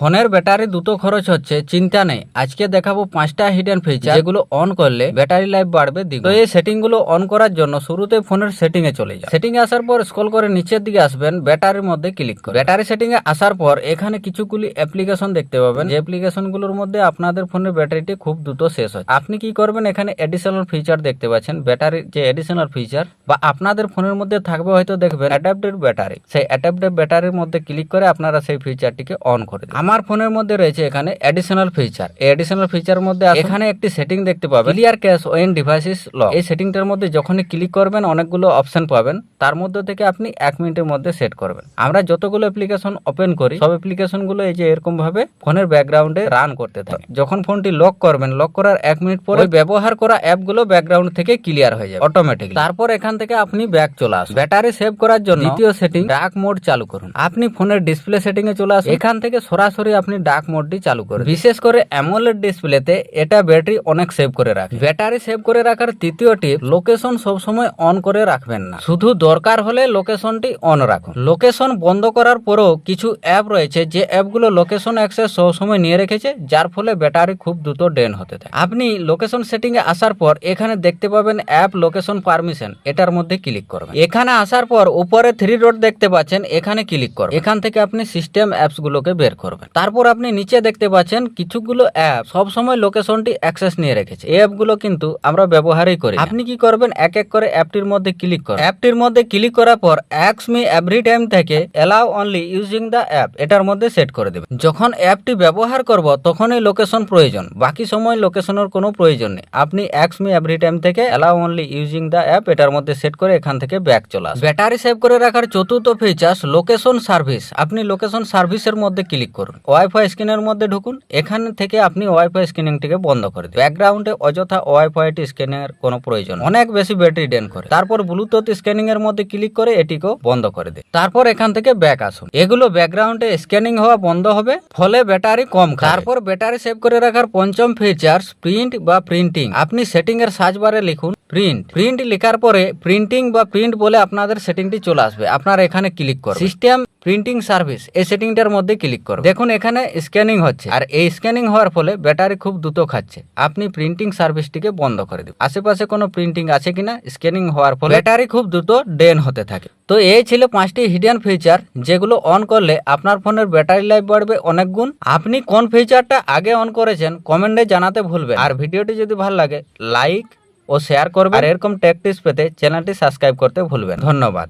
ফোনের ব্যাটারি দুটো খরচ হচ্ছে, চিন্তা নেই। আজকে দেখাবো পাঁচটা হিডেন ফিচার যেগুলো অন করলে ব্যাটারি লাইফ বাড়বে দ্বিগুণ। তো এই সেটিংগুলো অন করার জন্য শুরুতে ফোনের সেটিং এ চলে যায় সেটিং এ আসার পর স্ক্রল করে নিচের দিকে আসবেন, ব্যাটারির মধ্যে ক্লিক করে ব্যাটারি সেটিং এ আসার পর এখানে কিছুগুলি অ্যাপ্লিকেশন দেখতে পাবেন। যে অ্যাপ্লিকেশনগুলোর মধ্যে আপনাদের ফোনের ব্যাটারিটি খুব দ্রুত শেষ হয় আপনি কি করবেন? এখানে এডিশনাল ফিচার দেখতে পাচ্ছেন। ব্যাটারির যে এডিশনাল ফিচার বা আপনাদের ফোনের মধ্যে থাকবে হয়তো দেখবেন অ্যাডাপ্টেড ব্যাটারি সেই অ্যাডাপ্টেড ব্যাটারির মধ্যে ক্লিক করে আপনারা সেই ফিচারটিকে অন করে দিন আমার ফোনের মধ্যে রয়েছে এখানে এডিশনাল ফিচার এই এডিশনাল ফিচার মধ্যে এখানে একটি সেটিং দেখতে পাবেন। Clear cache own devices lock এই সেটিংটার মধ্যে যখনই ক্লিক করবেন অনেকগুলো অপশন পাবেন। তার মধ্যে থেকে আপনি এক মিনিটের মধ্যে সেট করবেন। আমরা যতগুলো অ্যাপ্লিকেশন ওপেন করি সব অ্যাপ্লিকেশনগুলো এই যে এরকম ভাবে ফোনের ব্যাকগ্রাউন্ডে রান করতে থাকে। যখন ফোনটি লক করবেন লক করার এক মিনিট পরে ব্যবহার করা অ্যাপগুলো ব্যাকগ্রাউন্ড থেকে ক্লিয়ার হয়ে যাবে। অটোমেটিক তারপর এখান থেকে আপনি ব্যাক চলে আসুন। ব্যাটারি সেভ করার জন্য দ্বিতীয় সেটিং ডার্ক মোড চালু করুন। আপনি ফোনের ডিসপ্লে সেটিং এ চলে আসুন। এখান থেকে সরাসরি আপনি ডার্ক মোডটি চালু করুন। বিশেষ করে অ্যামোলেড ডিসপ্লেতে এটা ব্যাটারি অনেক সেভ করে রাখে। ব্যাটারি সেভ করে রাখার তৃতীয় টিপ লোকেশন সবসময় অন করে রাখবেন না। শুধু দরকার হলে লোকেশনটি অন রাখুন। লোকেশন বন্ধ করার পরেও কিছু অ্যাপ রয়েছে যে অ্যাপগুলো লোকেশন অ্যাক্সেস সবসময় নিয়ে রেখেছে, যার ফলে ব্যাটারি খুব দ্রুত ড্রেন হতে থাকে। আপনি লোকেশন সেটিং এ আসার পর এখানে দেখতে পাবেন অ্যাপ লোকেশন পারমিশন এটার মধ্যে ক্লিক করবেন। এখানে আসার পর উপরে থ্রি ডট দেখতে পাচ্ছেন, এখানে ক্লিক করবেন। এখান থেকে আপনি সিস্টেম অ্যাপস গুলোকে বের করবেন। তারপর আপনি নিচে দেখতে পাচ্ছেন কিছুগুলো অ্যাপ। সব সময় লোকেশনটি অ্যাক্সেস নিয়ে রেখেছে। এই অ্যাপগুলো কিন্তু আমরা ব্যবহারই করি আপনি কি করবেন? এক এক করে অ্যাপটির মধ্যে ক্লিক করুন। অ্যাপটির মধ্যে ক্লিক করার পর অ্যাক্স মি এভরি টাইম থেকে allow only using the app এটার মধ্যে সেট করে দেবেন। যখন অ্যাপটি ব্যবহার করব, তখনই লোকেশন প্রয়োজন। বাকি সময় লোকেশনের কোনো প্রয়োজন নেই। আপনি অ্যাক্স মি এভরি টাইম থেকে allow only using the app এটার মধ্যে সেট করে এখান থেকে ব্যাক চলে ব্যাটারি সেভ করে রাখার চতুর্থ ফিচার্স লোকেশন সার্ভিস আপনি লোকেশন সার্ভিসের মধ্যে ক্লিক করুন। ওয়াইফাই স্ক্রিনের মধ্যে ঢুকুন। এখান থেকে আপনি ওয়াইফাই স্ক্রিনিংটিকে বন্ধ করে দিন। ব্যাকগ্রাউন্ডে অযথা ওয়াইফাইটি স্ক্যানের কোনো প্রয়োজন অনেক বেশি ব্যাটারি ড্রেন করে। তারপর ব্লুটুথ স্ক্যানিং এর মধ্যে ক্লিক করে এটিকেও বন্ধ করে দিন। তারপর এখান থেকে ব্যাক আসুন। এগুলো ব্যাকগ্রাউন্ডে স্ক্যানিং হওয়া বন্ধ হবে, ফলে ব্যাটারি কম তারপর ব্যাটারি সেভ করে রাখার পঞ্চম ফিচার্স প্রিন্ট বা প্রিন্টিং আপনি সেটিং এর সার্চ বারে লিখুন প্রিন্ট প্রিন্ট লেখার পরে প্রিন্টিং বা প্রিন্ট বলে আপনাদের সেটিংটি চলে আসবে। আপনারা এখানে ক্লিক করুন সিস্টেম প্রিন্টিং সার্ভিস এই সেটিংটার মধ্যে ক্লিক করুন দেখুন, এখানে স্ক্যানিং হচ্ছে। আর এই স্ক্যানিং হওয়ার ফলে ব্যাটারি খুব দ্রুত খাচ্ছে। আপনি প্রিন্টিং সার্ভিসটিকে বন্ধ করে দিন আশেপাশে কোনো প্রিন্টিং আছে কিনা? স্ক্যানিং হওয়ার ফলে ব্যাটারি খুব দ্রুত ড্রেন হতে থাকে। তো এই ছিল পাঁচটি হিডেন ফিচার যেগুলো অন করলে আপনার ফোনের ব্যাটারি লাইফ বাড়বে অনেক গুণ। আপনি কোন ফিচারটা আগে অন করেছেন কমেন্টে জানাতে ভুলবেন। আর ভিডিওটি যদি ভালো লাগে লাইক ও শেয়ার করবেন। আর এরকম ট্যাকটিস পেতে চ্যানেলটি সাবস্ক্রাইব করতে ভুলবেন ধন্যবাদ।